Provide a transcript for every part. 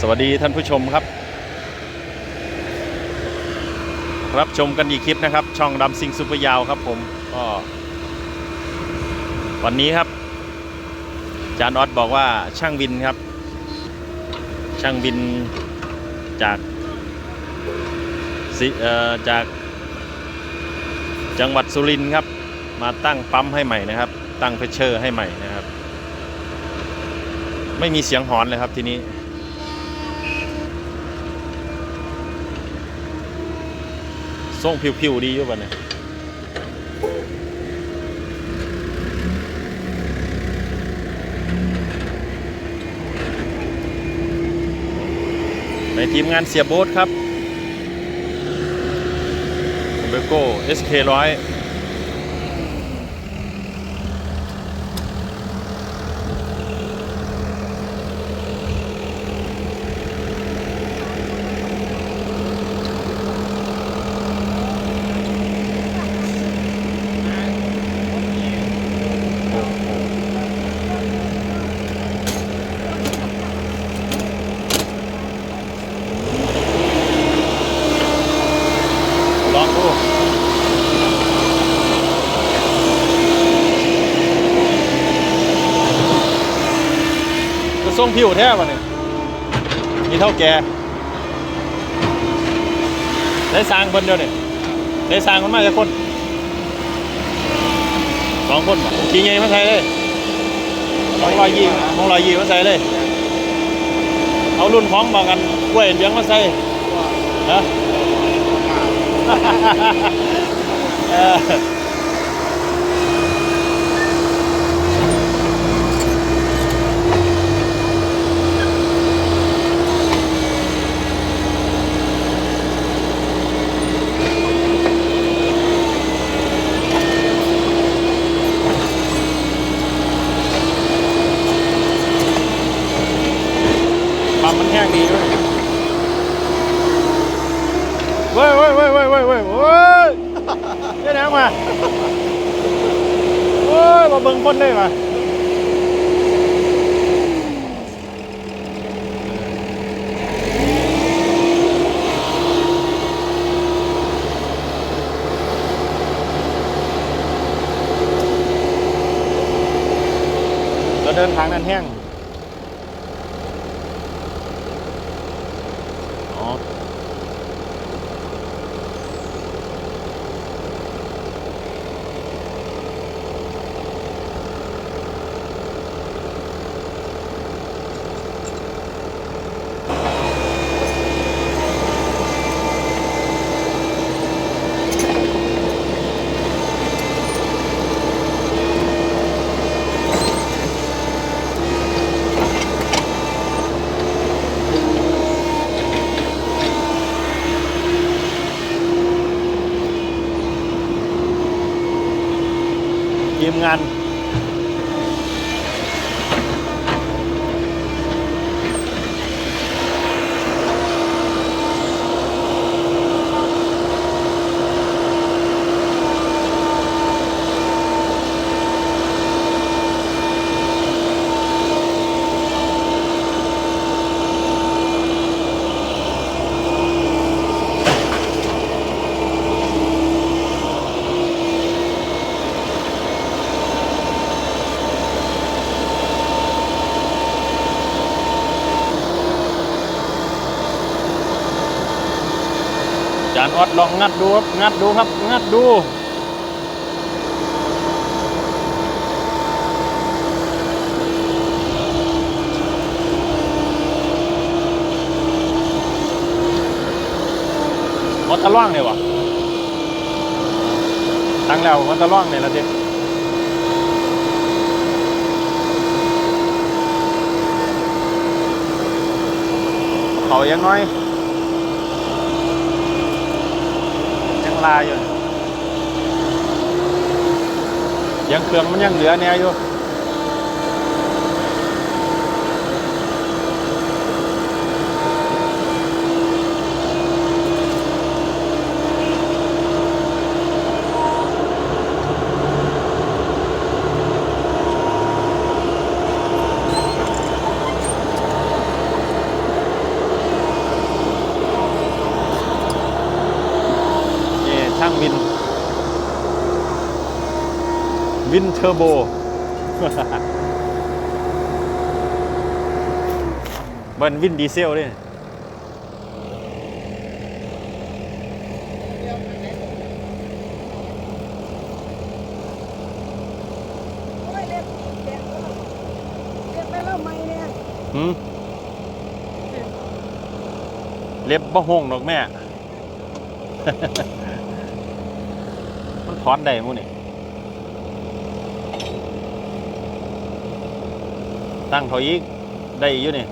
สวัสดีท่านผู้ชมครับ รับชมกันอีกคลิปนะครับ ช่องดำซิงซุปเปอร์ยาวครับผมก็วันนี้ครับจานออสบอกว่าช่างบินครับ ช่างบินจากจากจังหวัดสุรินทร์ครับ มาตั้งปั๊มให้ใหม่นะครับ ตั้งเพชเชอร์ให้ใหม่นะครับ ไม่มีเสียงหอนเลยครับทีนี้ ส่งผิวๆดีอยู่ป่ะเนี่ยในทีมงานเสียโบ๊ทครับเบโก้ SK100 ลองดู จะส่งผิวแท้ป่ะเนี่ยมีเท่าแกได้สร้างคนเดียวเนี่ยได้สร้างคนมาจากคนสองคนบ่ขี่ไงมาใส่เลยมองรอยยีมองรอยยีมาใส่เลย เอารุ่นของบอกกันกล้วยเลี้ยงมาใส่ฮะ เออปั๊มมันแห้งดีด้วยเว้ยเว้ยเว้ยเว้ยเว้ยเว้ยเว้ยเจ๊แหนงมาโอ้ยมาเบิ่งคนเลยมาเราเดินทางนั้นแห้ง ทีมงาน อดลองงัดดูครับ งัดดูครับ งัดดูมอตะล่องเนี่ยวะตั้งแล้วมอตะล่องเนี่ยละเด็กเขายังน้อย ยัง ลายอยู่ยังเครื่องมันยังเหลือแนวอยู่ เวินเทอร์โบ เบิ้นวินดีเซลเลยเล็บบ่ห้องดอกแม่ มันถอนได้มู้นี่ ตั้งเขาอีกได้อยู่นี่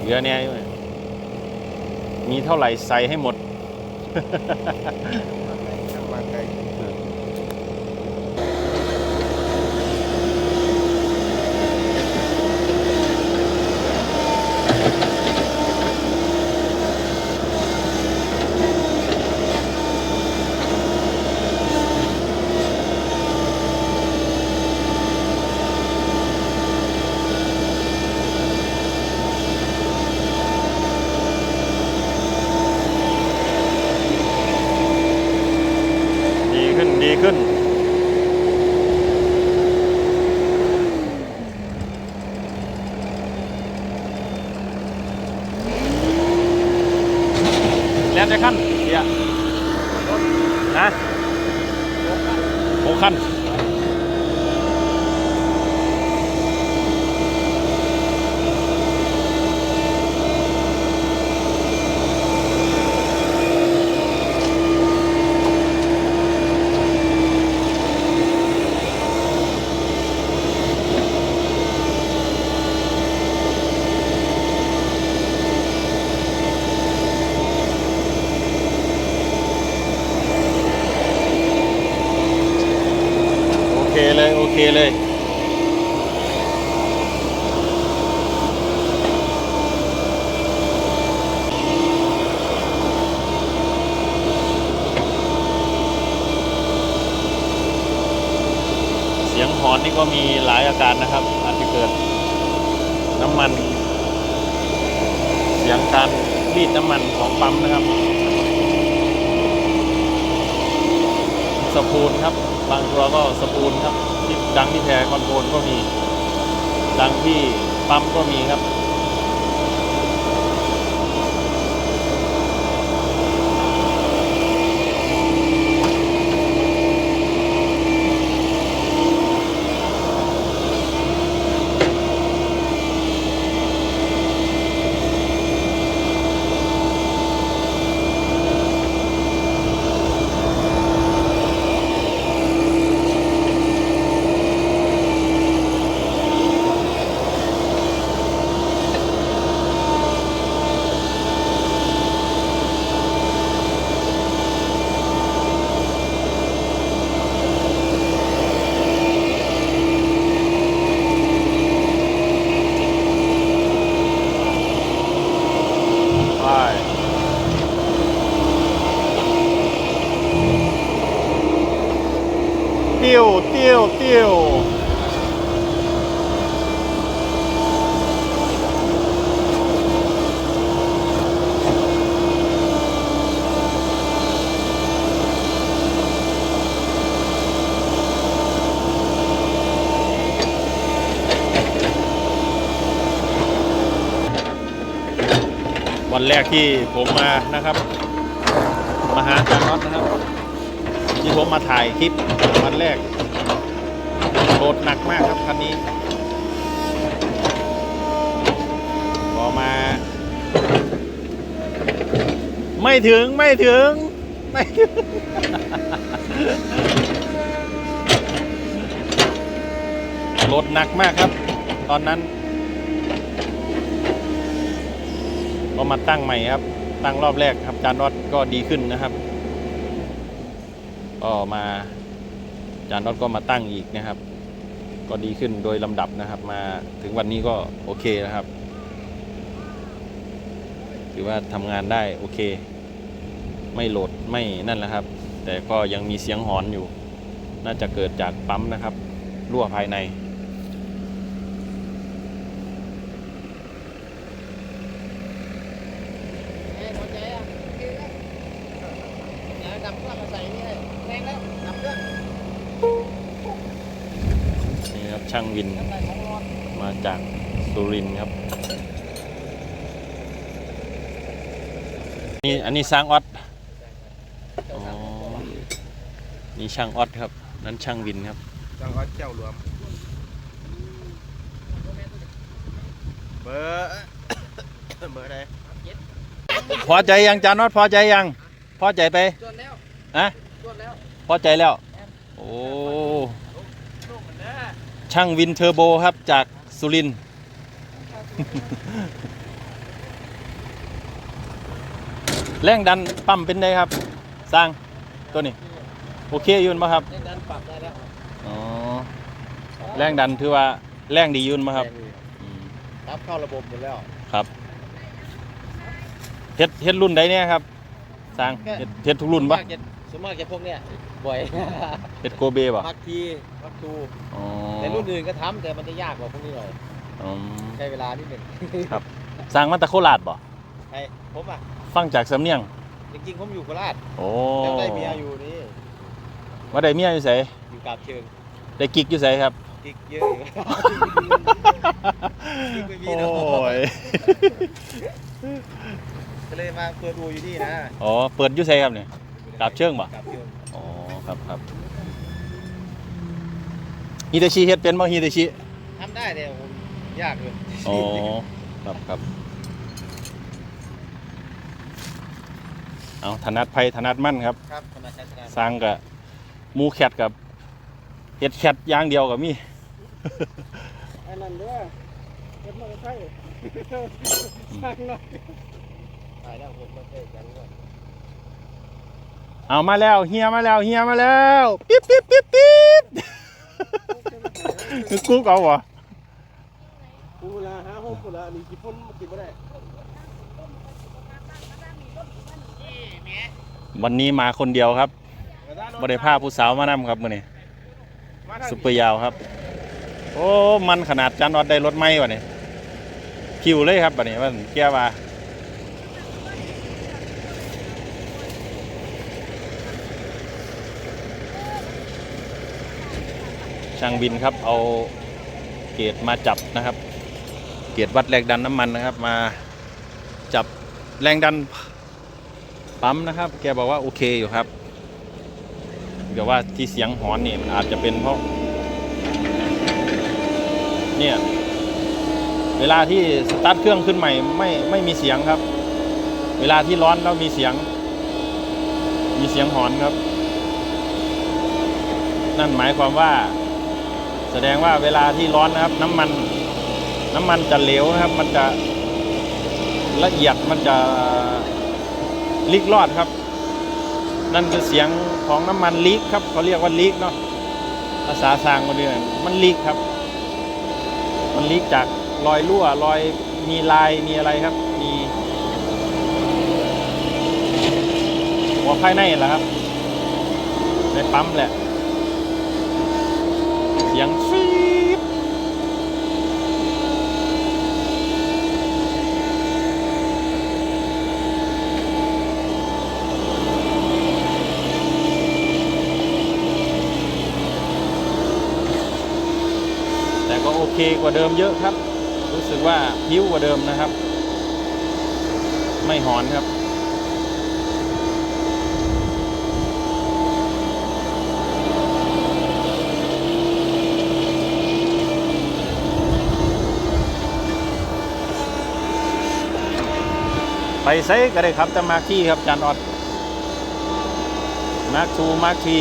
เหลือเนี่ยอยู่นี่มีเท่าไหร่ใส่ให้หมดดี จะขั้นเดี๋ยวนะหกขั้น โอเค เลย เสียงหอนนี่ก็มีหลายอาการนะครับ อาจจะเกิดน้ำมัน เสียงการรีดน้ำมันของปั๊มนะครับสปูนครับ บางตัวก็สปูนครับ ดังที่แพรคอนโทรลก็มี ดังที่ปั๊มก็มีครับ ไปเตี้ยวเตี้ยวเตี้ยว วันแรกที่ผมมานะครับ มาหาจารย์น็อตนะครับ ที่ผมมาถ่ายคลิปวันแรกโหลดหนักมากครับคันนี้พอมา ไม่ถึงไม่ถึง ไม่ถึงโหลดหนักมากครับ ตอนนั้น ก็มาตั้งใหม่ครับ ตั้งรอบแรกครับจานรอดก็ดีขึ้นนะครับ ก็มาจานรอดก็มาตั้งอีกนะครับ ก็ดีขึ้นโดยลำดับนะครับ มาถึงวันนี้ก็โอเคนะครับถือว่าทำงานได้โอเค ไม่โหลดไม่นั่นแหละครับ แต่ก็ยังมีเสียงหอนอยู่ น่าจะเกิดจากปั๊มนะครับ รั่วภายใน เอ้ยหัวใจอะคือแล้วเดี๋ยวดับเครื่องมาใส่นี่เลยแรงแล้วดับเครื่อง ช่าง วินมาจากสุรินทร์ครับ นี่อันนี้สร้างออดอ๋อนี่ช่างออดครับ นั้นช่างวินครับจังหวัดเจ้าหลวงเบอร์เบอร์ใดพอใจยังจานอดพอใจยัง พอใจไปจนแล้วฮะจนแล้วพอใจแล้ว โอ้ ช่างวินเทอร์โบครับจากสุรินทร์แรงดันปั๊มเป็นไงครับ สร้างตัวนี้ โอเคอยืนไหมครับเล่นนั้นปรับได้แล้วอ๋อแรงดันถือว่าแรงดีอยืนไหมครับอืมรับเข้าระบบหมดแล้วครับเฮ็ดเฮ็ดรุ่นใดเนี่ยครับ สร้างเฮ็ดเฮ็ดทุกรุ่นปะส่วนมากจะพวกเนี้ย บ่อยเฮ็ดโกเบปะมักทีมักทูอ๋อแต่รุ่นอื่นก็ทำแต่มันจะยากกว่าพวกนี้หน่อยอืมใช้เวลานิดหนึ่งครับสร้างมาจากโคราชบ่ใช่ผมอะ ฟังจากสำเนียง จริงๆ ผมอยู่โคราชโอ้แล้วได้เมียอยู่นี่ว่าได้เมียอยู่ไสอยู่กาบเชิงได้กิ๊กอยู่ไสครับ กิ๊กเยอะอยู่ กิ๊กไม่มีโอ้เนาะยก็เลยมาเปิดดูอยู่นี่นะอ๋อเปิดอยู่ไสครับเนี่ย กาบเชิงบ่ กาบเชิง อ๋อครับครับฮิเตชิเฮ็ดเป็นบ่ฮิเตชิทำได้แต่ผมยากเลยอ๋อครับครับเอาถนัดไผถนัดมั่นครับครับธรรมชาติสร้างกับหมูแคทกับเฮ็ดแคทอย่างเดียวกับมีไอ้นั่นเด้อเก็บมอเตอร์ไซค์สร้างหน่อยถ่ายได้ผมมาเจอกันก่อน เอามาแล้วเฮียมาแล้วเฮียมาแล้วปิ๊บปิ๊บปิ๊บปิ๊บกุ๊กเอาวะกูละหาหกกูละนี่กี่ปุ่นกินบ่ได้วันนี้มาคนเดียวครับบ่ได้พาผู้สาวมานำครับมื้อนี้ซุปเปอร์ยาวครับ โอ้ มันขนาดจานอดได้รถไหมวะนี่คิวเลยครับบัดนี้ว่าเกียร์ว่า ช่างบินครับเอาเกรดมาจับนะครับ เกรดวัดแรงดันน้ำมันนะครับ มาจับแรงดันปั๊มนะครับ แกบอกว่าโอเคอยู่ครับเดี๋ยวว่าที่เสียงหอนนี่มันอาจจะเป็นเพราะ เนี่ยเวลาที่สตาร์ทเครื่องขึ้นใหม่ไม่ไม่มีเสียงครับ เวลาที่ร้อนแล้วมีเสียง มีเสียงหอนครับ นั่นหมายความว่า แสดงว่าเวลาที่ร้อนนะครับ น้ำมันน้ำมันจะเหลวนะครับ มันจะละเอียดมันจะลีกรอดครับ นั่นคือเสียงของน้ำมันลีกครับเขาเรียกว่าลีกเนาะภาษาทางคนเดียวมันลีกครับ มันลีกจากรอยรั่วรอยมีลายมีอะไรครับ มีหัวภายในแหละครับในปั๊มแหละ สียงฟีบแต่ก็โอเคกว่าเดิมเยอะครับ รู้สึกว่าพิ้วกว่าเดิมนะครับ ไม่หอนครับ ไปไซก็ได้ครับแต่มาร์คที่ครับจานออดมาร์คทูมาร์คที